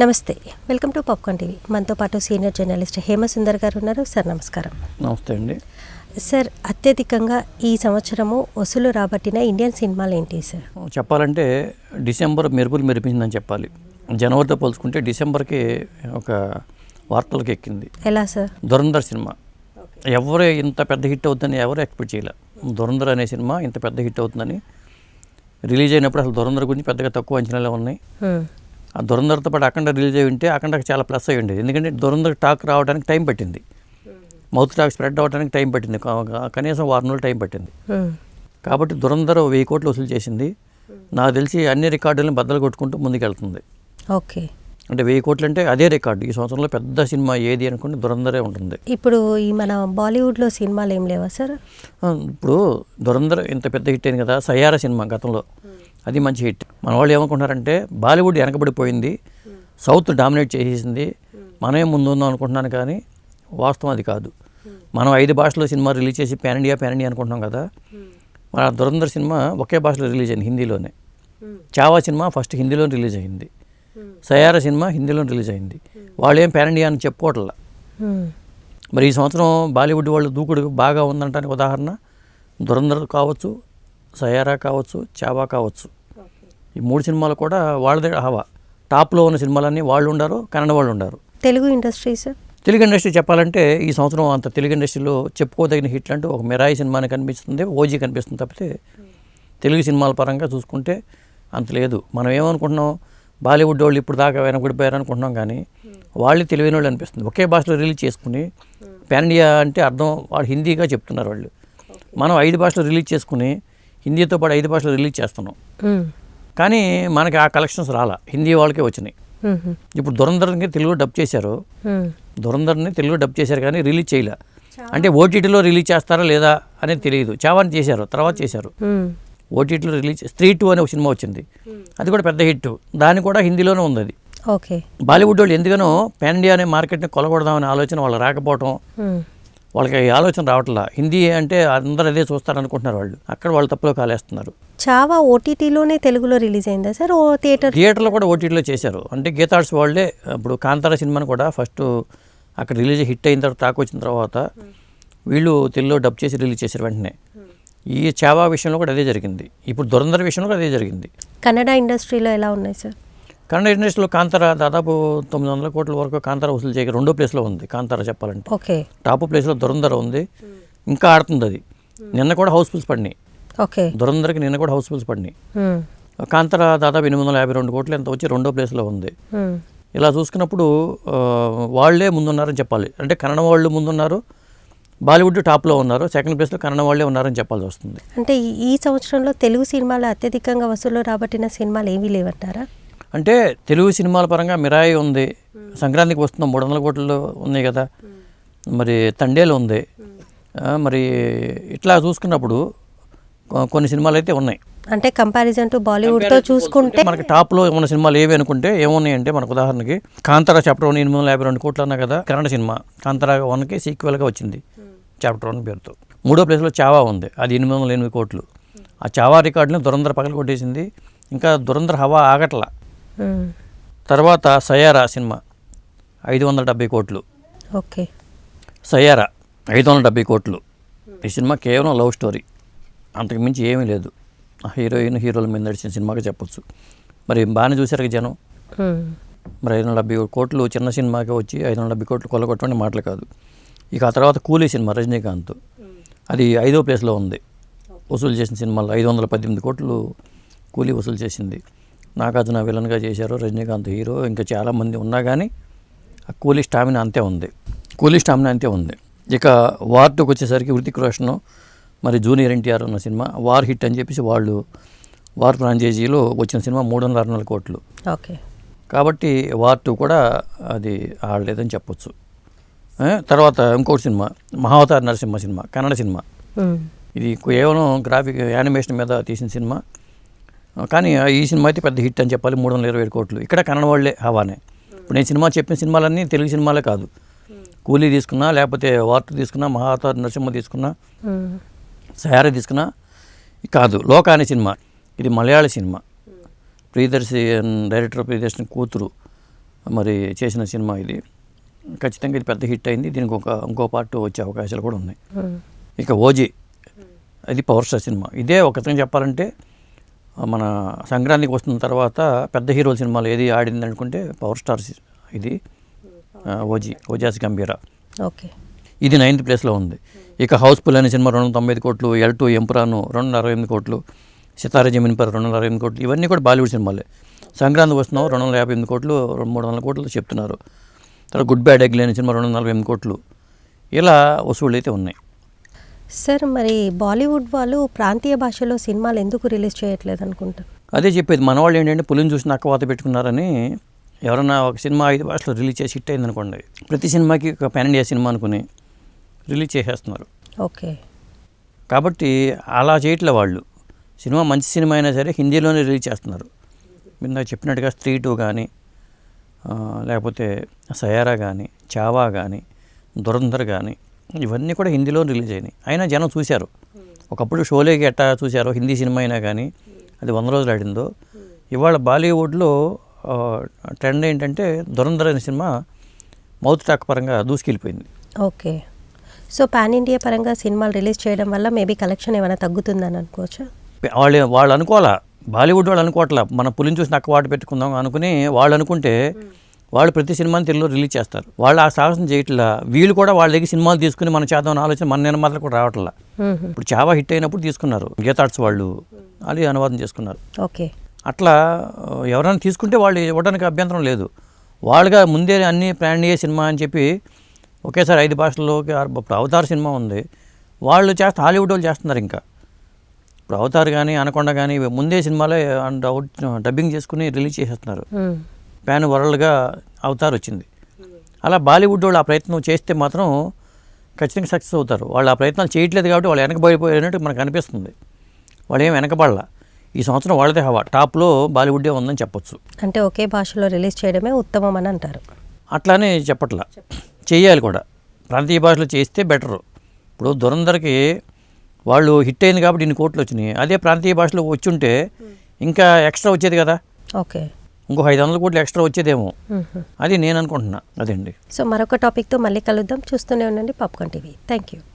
నమస్తే. Welcome to popcorn TV. మనతో పాటు సీనియర్ జర్నలిస్ట్ హేమసుందర్ గారు ఉన్నారు. సార్ నమస్కారం. నమస్తే అండి. సార్ అత్యధికంగా ఈ సంవత్సరము వసూలు రాబట్టిన ఇండియన్ సినిమాలు ఏంటి సార్? చెప్పాలంటే డిసెంబర్ మెరుపులు మెరిపించిందని చెప్పాలి. జనవరితో పోల్చుకుంటే డిసెంబర్కి ఒక వార్తలకు ఎక్కింది. ఎలా సార్? దురంధర్ సినిమా. ఎవరు ఇంత పెద్ద హిట్ అవుతుందని ఎవరు ఎక్స్పెక్ట్ చేయలే. దురంధర్ అనే సినిమా ఇంత పెద్ద హిట్ అవుతుందని రిలీజ్ అయినప్పుడు అసలు దురంధర్ గురించి పెద్దగా తక్కువ అంచనాలే ఉన్నాయి. దురంధర్తో పాటు అఖండ రిలీజ్ అయి ఉంటే అఖండకి చాలా ప్లస్ అయ్యి ఉండేది. ఎందుకంటే దురంధర్ టాక్ రావడానికి టైం పట్టింది. మౌత్ టాక్ స్ప్రెడ్ అవ్వడానికి టైం పట్టింది. కనీసం వారం రోజులు టైం పట్టింది. కాబట్టి దురంధర్ వెయ్యి కోట్లు వసూలు చేసింది. నాకు తెలిసి అన్ని రికార్డులను బద్దలు కొట్టుకుంటూ ముందుకెళ్తుంది. ఓకే. అంటే వెయ్యి కోట్లు అంటే అదే రికార్డు. ఈ సంవత్సరంలో పెద్ద సినిమా ఏది అనుకుంటే దురంధరే ఉంటుంది. ఇప్పుడు ఈ మన బాలీవుడ్లో సినిమాలు ఏం లేవా సార్? ఆ, ఇప్పుడు దురంధర్ ఇంత పెద్ద హిట్ అయింది కదా సయ్యారా సినిమా గతంలో. అది మంచి హిట్. మన వాళ్ళు ఏమనుకుంటున్నారంటే బాలీవుడ్ వెనకబడిపోయింది సౌత్ డామినేట్ చేసేసింది మనమే ముందు ఉందాం అనుకుంటున్నాను కానీ వాస్తవం అది కాదు. మనం ఐదు భాషలో సినిమా రిలీజ్ చేసి ప్యాన్ ఇండియా ప్యాన్ ఇండియా అనుకుంటున్నాం కదా మన దురంధర్ సినిమా ఒకే భాషలో రిలీజ్ అయింది హిందీలోనే. చావా సినిమా ఫస్ట్ హిందీలో రిలీజ్ అయింది. సయారా సినిమా హిందీలో రిలీజ్ అయింది. వాళ్ళు ఏం ప్యాన్ ఇండియా అని చెప్పుకోవట్లా. మరి ఈ సంవత్సరం బాలీవుడ్ వాళ్ళు దూకుడు బాగా ఉందంటానికి ఉదాహరణ దురంధర్ కావచ్చు సయారా కావచ్చు చావా కావచ్చు. ఈ మూడు సినిమాలు కూడా వాళ్ళదే హవా. టాప్లో ఉన్న సినిమాలన్నీ వాళ్ళు ఉండారు కన్నడ వాళ్ళు ఉండారు. Telugu industry sir? Telugu industry చెప్పాలంటే ఈ సంవత్సరం అంత తెలుగు ఇండస్ట్రీలో చెప్పుకోదగిన హిట్లు అంటూ ఒక మిరాయి సినిమాని కనిపిస్తుంది ఓజీ కనిపిస్తుంది తప్పితే తెలుగు సినిమాల పరంగా చూసుకుంటే అంత లేదు. మనం ఏమనుకుంటున్నాం? బాలీవుడ్ వాళ్ళు ఇప్పుడు దాకా వెనకబడిపోయారు అనుకుంటున్నాం కానీ వాళ్ళు తెలివైన వాళ్ళు అనిపిస్తుంది. ఒకే భాషలో రిలీజ్ చేసుకుని పాన్ ఇండియా అంటే అర్థం వాళ్ళు హిందీగా చెప్తున్నారు వాళ్ళు. మనం ఐదు భాషలు రిలీజ్ చేసుకుని హిందీతో పాటు ఐదు భాషలు రిలీజ్ చేస్తున్నాం. కానీ మనకి ఆ కలెక్షన్స్ రాలా. హిందీ వాళ్ళకే వచ్చినాయి. ఇప్పుడు దురంధర్కి తెలుగు డబ్ చేశారు. దురంధర్ని తెలుగు డబ్ చేశారు కానీ రిలీజ్ చేయలే. అంటే ఓటీటీలో రిలీజ్ చేస్తారా లేదా అనేది తెలియదు. చావాని చేశారు తర్వాత చేశారు. ఓటీటీలో రిలీజ్ స్త్రీ టూ అనే ఒక సినిమా వచ్చింది. అది కూడా పెద్ద హిట్. దాని కూడా హిందీలోనే ఉంది అది. ఓకే. బాలీవుడ్ వాళ్ళు ఎందుకనో పాన్ ఇండియా అనే మార్కెట్ని కొలగొడదామనే ఆలోచన వాళ్ళు రాకపోవడం హ్మ్. వాళ్ళకి ఆలోచన రావట్లా? హిందీ అంటే అందరూ అదే చూస్తారు అనుకుంటున్నారు వాళ్ళు. అక్కడ వాళ్ళు తప్పులో కాలేస్తున్నారు. చావా ఓటీటీలోనే తెలుగులో రిలీజ్ అయిందా సార్? ఓ థియేటర్? థియేటర్లో కూడా ఓటీటీలో చేశారు. అంటే గీతార్ట్స్ వాళ్ళే ఇప్పుడు కాంతార సినిమాని కూడా ఫస్ట్ అక్కడ రిలీజ్ హిట్ అయిన తర్వాత టాక్ వచ్చిన తర్వాత వీళ్ళు తెలుగులో డబ్ చేసి రిలీజ్ చేశారు వెంటనే. ఈ చావా విషయంలో కూడా అదే జరిగింది. ఇప్పుడు దురంధర విషయంలో కూడా అదే జరిగింది. కన్నడ ఇండస్ట్రీలో ఎలా ఉన్నాయి సార్? కన్నడ ఇండస్ట్రీలో కాంతార దాదాపు తొమ్మిది వందల కోట్ల వరకు కాంతార వసూలు చేయక రెండో ప్లేస్లో ఉంది కాంతార చెప్పాలంటే. ఓకే. టాప్ ప్లేస్లో దురంధర ఉంది. ఇంకా ఆడుతుంది అది. నిన్న కూడా హౌస్ఫుల్స్ పడినాయి. ఓకే. దురంధర్కి నిన్న కూడా హౌస్ఫుల్స్ పడినాయి. హ్మ్. కాంతార దాదాపు ఎనిమిది వందల యాభై రెండు కోట్లు ఎంత వచ్చి రెండో ప్లేస్లో ఉంది. ఇలా చూసుకున్నప్పుడు వాళ్ళే ముందున్నారని చెప్పాలి. అంటే కన్నడ వాళ్ళు ముందున్నారు బాలీవుడ్ టాప్లో ఉన్నారు సెకండ్ ప్లేస్లో కన్నడ వాళ్ళే ఉన్నారని చెప్పాల్సి వస్తుంది. అంటే ఈ- ఈ సంవత్సరంలో తెలుగు సినిమాలు అత్యధికంగా వసూలు రాబట్టిన సినిమాలు ఏమీ లేవంటారా? అంటే తెలుగు సినిమాల పరంగా మిరాయి ఉంది. సంక్రాంతికి వస్తున్న మూడు వందల కోట్లు ఉన్నాయి కదా. మరి తండేలు ఉంది. మరి ఇట్లా చూసుకున్నప్పుడు కొన్ని సినిమాలు అయితే ఉన్నాయి. అంటే కంపారిజన్ టు బాలీవుడ్తో చూసుకుంటే మనకి టాప్లో ఉన్న సినిమాలు ఏవి అనుకుంటే ఏమున్నాయంటే మనకు ఉదాహరణకి కాంతారా చాప్టర్ వన్ ఎనిమిది వందల యాభై రెండు కోట్లు అన్నా కదా కన్నడ సినిమా. కాంతారా వన్కి సీక్వెల్గా వచ్చింది చాప్టర్ వన్ పేరుతో. మూడో ప్లేస్లో చావా ఉంది. అది ఎనిమిది వందల ఎనిమిది కోట్లు. ఆ చావా రికార్డుని దురంధర పగల కొట్టేసింది ఇంకా దురంధర హవా ఆగట్ల. తర్వాత సయారా సినిమా ఐదు వందల డెబ్బై కోట్లు. ఓకే. సయారా ఐదు వందల డెబ్బై కోట్లు. ఈ సినిమా కేవలం లవ్ స్టోరీ. అంతకు మించి ఏమీ లేదు. ఆ హీరోయిన్ హీరోల మీద నడిచిన సినిమాగా చెప్పొచ్చు. మరి బాగానే చూశారు కదా జనం. మరి ఐదు వందల డెబ్బై కోట్లు చిన్న సినిమాకి వచ్చి ఐదు వందల డెబ్బై కోట్లు కొల్లగొట్టమని మాటలు కాదు. ఇక ఆ తర్వాత కూలీ సినిమా రజనీకాంత్. అది ఐదో ప్లేస్లో ఉంది. వసూలు చేసిన సినిమాలో ఐదు వందల పద్దెనిమిది కోట్లు కూలీ వసూలు చేసింది. నాగార్జున విలన్గా చేశారు రజనీకాంత్ హీరో. ఇంకా చాలామంది ఉన్నా కానీ ఆ కూలీ స్టామినా అంతే ఉంది. కూలీ స్టామినా అంతే ఉంది. ఇక వార్ టూకి వచ్చేసరికి హృతిక్ రోషన్ మరి జూనియర్ ఎన్టీఆర్ ఉన్న సినిమా వార్ హిట్ అని చెప్పేసి వాళ్ళు వార్ ఫ్రాంచైజీలో వచ్చిన సినిమా మూడు వందల అరవై నాలుగు కోట్లు. ఓకే. కాబట్టి వార్ టూ కూడా అది ఆడలేదని చెప్పొచ్చు. తర్వాత ఇంకోటి cinema Mahavatar Narasimha cinema Kannada cinema. ఇది కేవలం గ్రాఫిక్ యానిమేషన్ మీద తీసిన సినిమా. కానీ ఈ సినిమా అయితే పెద్ద హిట్ అని చెప్పాలి మూడు వందల ఇరవై ఏడు కోట్లు. ఇక్కడ కన్నడ వాళ్ళే హవానే. ఇప్పుడు నేను సినిమా చెప్పిన సినిమాలన్నీ తెలుగు సినిమాలే కాదు. కూలీ తీసుకున్నా లేకపోతే వార్త తీసుకున్నా మహావతార్ నరసింహ తీసుకున్నా. సయారీ తీసుకున్నా కాదు లోక అనే సినిమా. ఇది మలయాళ సినిమా. ప్రియదర్శి డైరెక్టర్ ప్రియదర్శిని కూతురు మరి చేసిన సినిమా ఇది. ఖచ్చితంగా ఇది పెద్ద హిట్ అయింది. దీనికి ఒక ఇంకో పార్ట్ వచ్చే అవకాశాలు కూడా ఉన్నాయి. ఇక ఓజీ. అది పవర్ స్టార్ సినిమా. ఇదే ఒక చెప్పాలంటే మన సంక్రాంతికి వస్తున్న తర్వాత పెద్ద హీరోల సినిమాలు ఏది ఆడింది అనుకుంటే పవర్ స్టార్ సి- ఇది ఓజీ ఓజాస్ గంభీర. ఓకే. ఇది నైన్త్ ప్లేస్లో ఉంది. ఇక హౌస్ఫుల్ అనే సినిమా రెండు వందల తొంభై ఐదు కోట్లు ఎల్ టూ ఎంపురాను రెండు వందల అరవై ఎనిమిది కోట్లు సితారా జమీన్ పర్ రెండు వందల అరవై ఎనిమిది కోట్లు ఇవన్నీ కూడా బాలీవుడ్ సినిమాలే. సంక్రాంతికి వస్తున్నావు రెండు వందల యాభై ఎనిమిది కోట్లు రెండు మూడు వందల కోట్లు చెప్తున్నారు. తర్వాత గుడ్ బ్యాడ్ ఎగ్ లేని సినిమా రెండు వందల నలభై ఎనిమిది కోట్లు. ఇలా వసూళ్ళు అయితే ఉన్నాయి. సార్ మరి బాలీవుడ్ వాళ్ళు ప్రాంతీయ భాషలో సినిమాలు ఎందుకు రిలీజ్ చేయట్లేదు అనుకుంటారు అదే చెప్పేది మన వాళ్ళు ఏంటంటే పులిని చూసి నక్క వాత పెట్టుకున్నారని ఎవరన్నా ఒక సినిమా ఐదు భాషలో రిలీజ్ చేసి హిట్ అయింది అనుకోండి ప్రతి సినిమాకి ఒక పాన్ ఇండియా సినిమా అనుకుని రిలీజ్ చేసేస్తున్నారు. ఓకే. కాబట్టి అలా చేయట్లే వాళ్ళు. సినిమా మంచి సినిమా అయినా సరే హిందీలోనే రిలీజ్ చేస్తున్నారు. మీరు చెప్పినట్టుగా స్త్రీ టూ కానీ లేకపోతే సయారా కానీ చావా కానీ దురంధర్ కానీ ఇవన్నీ కూడా హిందీలో రిలీజ్ అయినాయి. అయినా జనం చూశారు. ఒకప్పుడు షోలేకి ఎట్టా చూశారో హిందీ సినిమా అయినా కానీ అది వంద రోజులు ఆడిందో. ఇవాళ బాలీవుడ్లో ట్రెండ్ ఏంటంటే దురంధర్ అనే సినిమా మౌత్ టాక్ పరంగా దూసుకెళ్ళిపోయింది. ఓకే. సో పాన్ ఇండియా పరంగా సినిమాలు రిలీజ్ చేయడం వల్ల మేబీ కలెక్షన్ ఏమైనా తగ్గుతుందని అనుకోవచ్చా? వాళ్ళు వాళ్ళు అనుకోవాలా? బాలీవుడ్ వాళ్ళు అనుకోవట్లా? మన పులిని చూసి నక్క వాట పెట్టుకుందాం అనుకుని వాళ్ళు అనుకుంటే వాళ్ళు ప్రతి సినిమాని తెలుగులో రిలీజ్ చేస్తారు. వాళ్ళు ఆ సాహసం చేయట్లా. వీళ్ళు కూడా వాళ్ళ దగ్గర సినిమాలు తీసుకుని మన చేద్దాం అనే ఆలోచన మన నిర్మాతలు కూడా రావట్లా. ఇప్పుడు చావా హిట్ అయినప్పుడు తీసుకున్నారు. గీతార్ట్స్ వాళ్ళు అది అనువాదం చేసుకున్నారు. ఓకే. అట్లా ఎవరైనా తీసుకుంటే వాళ్ళు ఇవ్వడానికి అభ్యంతరం లేదు. వాళ్ళుగా ముందే అన్ని ప్లాన్ అయ్యే సినిమా అని చెప్పి ఒకేసారి ఐదు భాషల్లోకి ఆరు- ఇప్పుడు అవతార్ సినిమా ఉంది. వాళ్ళు చేస్తే హాలీవుడ్ వాళ్ళు చేస్తున్నారు ఇంకా. ఇప్పుడు అవతార్ కానీ అనకొండ కానీ ముందే సినిమాలే డబ్బింగ్ చేసుకుని రిలీజ్ చేసేస్తున్నారు. ప్యాన్ వరల్డ్గా అవతార్ వచ్చింది అలా బాలీవుడ్ వాళ్ళు ఆ ప్రయత్నం చేస్తే మాత్రం ఖచ్చితంగా సక్సెస్ అవుతారు. వాళ్ళు ఆ ప్రయత్నాలు చేయట్లేదు కాబట్టి వాళ్ళు వెనకబడిపోయినట్టు మనకు అనిపిస్తుంది. వాళ్ళు ఏం వెనకబడాల. ఈ సంవత్సరం వాళ్ళదే హవా. టాప్లో బాలీవుడ్డే ఉందని చెప్పొచ్చు. అంటే ఒకే భాషలో రిలీజ్ చేయడమే ఉత్తమం అని అంటారు. అట్లానే చెప్పట్లా. చేయాలి కూడా. ప్రాంతీయ భాషలో చేస్తే బెటరు. ఇప్పుడు దురందర్కి వాళ్ళు హిట్ అయింది కాబట్టి ఇన్ని కోట్లు వచ్చినాయి. అదే ప్రాంతీయ భాషలో వచ్చుంటే ఇంకా ఎక్స్ట్రా వచ్చేది కదా? ఓకే. ఇంకో ఐదు వందల కోట్లు ఎక్స్ట్రా వచ్చేదేమో. అది నేను అనుకుంటున్నా. అదండి. సో మరొక టాపిక్తో మళ్ళీ కలుద్దాం. చూస్తూనే ఉండండి పాప్కార్న్ టీవీ. Thank you